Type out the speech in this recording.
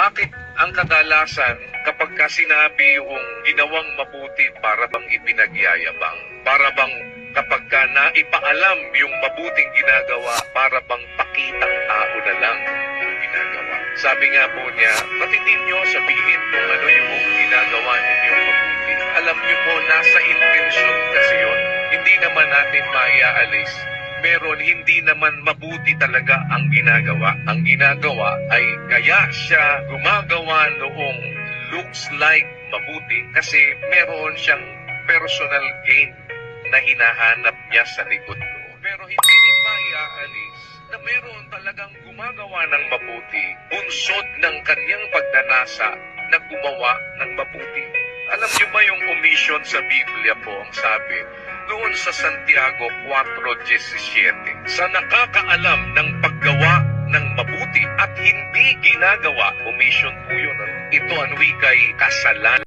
Bakit ang kadalasan kapag ka sinabi yung ginawang mabuti para bang ipinagyayabang? Para bang kapag ka naipaalam yung mabuting ginagawa para bang pakitang tao na lang ang ginagawa? Sabi nga po niya, ba't hindi nyo sabihin kung ano yung ginagawa ninyong mabuti? Alam niyo po, nasa intensyon kasi yun. Hindi naman natin maiaalis meron hindi naman mabuti talaga ang ginagawa. Ang ginagawa ay kaya siya gumagawa noong looks like mabuti kasi meron siyang personal gain na hinahanap niya sa likod noon. Pero hindi rin maiaalis na meron talagang gumagawa ng mabuti, bunsod ng kanyang pagdanasa na gumawa ng mabuti. Alam niyo ba yung omission sa Biblia po ang sabi, doon sa Santiago 4.17, sa nakakaalam ng paggawa ng mabuti at hindi ginagawa, omission po yun. ano? Ito ang wikay kasalan